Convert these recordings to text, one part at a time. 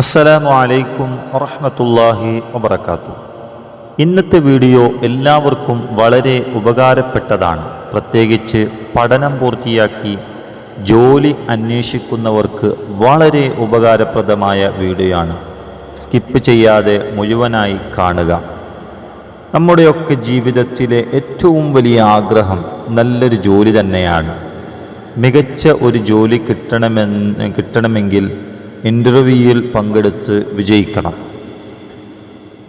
അസ്സലാമു അലൈക്കും വറഹമത്തല്ലാഹി വബർക്കാത്തു ഇന്നത്തെ വീഡിയോ എല്ലാവർക്കും വളരെ ഉപകാരപ്പെട്ടതാണ്. പ്രത്യേകിച്ച് പഠനം പൂർത്തിയാക്കി ജോലി അന്വേഷിക്കുന്നവർക്ക് വളരെ ഉപകാരപ്രദമായ വീഡിയോയാണ്. സ്കിപ്പ് ചെയ്യാതെ മുഴുവനായി കാണുക. നമ്മുടെയൊക്കെ ജീവിതത്തിലെ ഏറ്റവും വലിയ ആഗ്രഹം നല്ലൊരു ജോലി തന്നെയാണ്. മികച്ച ഒരു ജോലി കിട്ടണമെന്ന് കിട്ടണമെങ്കിൽ ഇന്റർവ്യൂവിൽ പങ്കെടുത്ത് വിജയിക്കണം.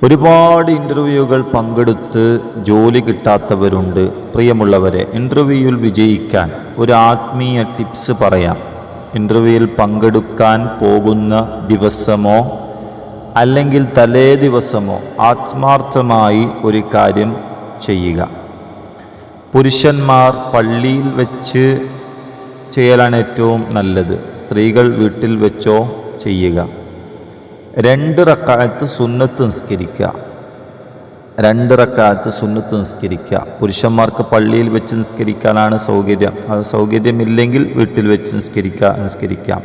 ഒരുപാട് ഇന്റർവ്യൂകൾ പങ്കെടുത്ത് ജോലി കിട്ടാത്തവരുണ്ട്. പ്രിയമുള്ളവരെ ഇന്റർവ്യൂവിൽ വിജയിക്കാൻ ഒരു ആത്മീയ ടിപ്സ് പറയാം. ഇന്റർവ്യൂവിൽ പങ്കെടുക്കാൻ പോകുന്ന ദിവസമോ അല്ലെങ്കിൽ തലേ ദിവസമോ ആത്മാർത്ഥമായി ഒരു കാര്യം ചെയ്യുക. പുരുഷന്മാർ പള്ളിയിൽ വെച്ച് ചെയ്യലാണ് ഏറ്റവും നല്ലത്. സ്ത്രീകൾ വീട്ടിൽ വെച്ചോ ചെയ്യുക. രണ്ട് റക്കാലത്ത് സുന്നത്ത് നിസ്കരിക്കുക. രണ്ട് റക്കാലത്ത് സുന്നത്ത് നിസ്കരിക്കുക. പുരുഷന്മാർക്ക് പള്ളിയിൽ വെച്ച് നിസ്കരിക്കാനാണ് സൗകര്യം. അത് സൗകര്യമില്ലെങ്കിൽ വീട്ടിൽ വെച്ച് നിസ്കരിക്കുക നിസ്കരിക്കാം.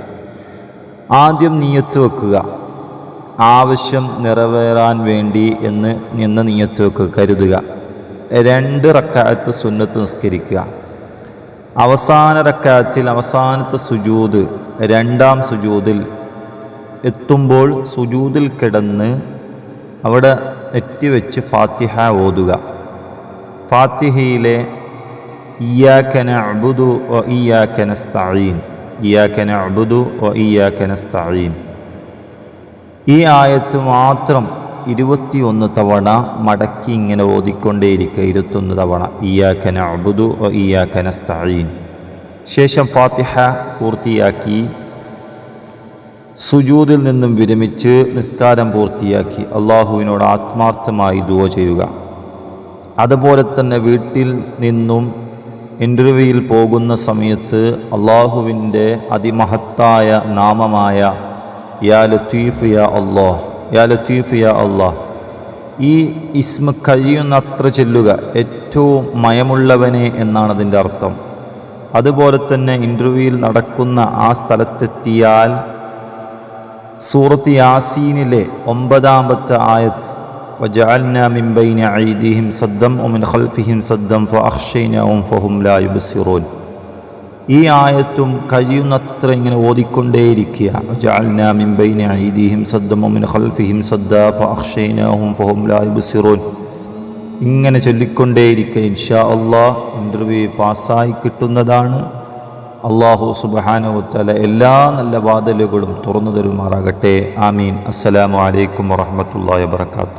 ആദ്യം നീയത്ത് വെക്കുക. ആവശ്യം നിറവേറാൻ വേണ്ടി എന്ന് നിന്ന് നീയത്ത് വെക്കുക കരുതുക. രണ്ട് റക്കാലത്ത് സുന്നത്ത് നിസ്കരിക്കുക. അവസാന റക്കാലത്തിൽ അവസാനത്തെ സുജൂത് രണ്ടാം സുജൂതിൽ എത്തുമ്പോൾ സുജൂതിൽ കിടന്ന് അവിടെ നെറ്റിവെച്ച് ഫാത്തിഹ ഓതുക. ഫാത്തിഹയിലെ ഇയാക്കന അബുദു ഒ ഇയാക്കന സ്ഥായീൻ ഇയാക്കന അബുദു ഒ ഇയാക്കന സ്ഥായീൻ ഈ ആയത്ത് മാത്രം ഇരുപത്തിയൊന്ന് തവണ മടക്കി ഇങ്ങനെ ഓതിക്കൊണ്ടേയിരിക്കുക ഇരുപത്തൊന്ന് തവണ ഇയാക്കന അബുദു ഒ ഇയാക്കന സ്ഥായീൻ ശേഷം ഫാത്തിഹ പൂർത്തിയാക്കി സുജൂദിൽ നിന്നും വിരമിച്ച് നിസ്കാരം പൂർത്തിയാക്കി അള്ളാഹുവിനോട് ആത്മാർത്ഥമായി ദുവ ചെയ്യുക. അതുപോലെ തന്നെ വീട്ടിൽ നിന്നും ഇന്റർവ്യൂവിൽ പോകുന്ന സമയത്ത് അള്ളാഹുവിന്റെ അതിമഹത്തായ നാമമായ യാ ലത്തീഫ് യാ അള്ളാഹ് യാ ലത്തീഫ് യാ അള്ളാഹ്. ഈ ഇസ്മ കഴിയുന്നത്ര ചെല്ലുക ഏറ്റവും മയമുള്ളവനെ എന്നാണ് അതിന്റെ അർത്ഥം. അതുപോലെ തന്നെ ഇന്റർവ്യൂവിൽ നടക്കുന്ന ആ സ്ഥലത്തെത്തിയാൽ സൂറത്ത് യാസീനിലെ ഒമ്പതാമത്തെ ആയത്ത് وجعلنا من بين أيديهم صدا ومن خلفهم صدا فأخشيناهم فهم لا يبصرون ഈ ആയത്തും കഴിയുന്നത്ര ഇങ്ങനെ ഓതിക്കൊണ്ടേയിരിക്കുക وجعلنا من بين أيديهم صدا ومن خلفهم صدا فأخشيناهم فهم لا يبصرون ഇങ്ങനെ ചൊല്ലിക്കൊണ്ടേയിരിക്കുക ഇൻഷാ അള്ളാഹ് ഇൻ്റർവ്യൂ പാസ്സായി കിട്ടുന്നതാണ് അള്ളാഹു സുബാനുത്തല എല്ലാ നല്ല വാതിലുകളും തുറന്നു തരുമാറാകട്ടെ. ആമീൻ. അസ്സലാമു അലൈക്കും വറഹമത്തല്ലാ വാത്തു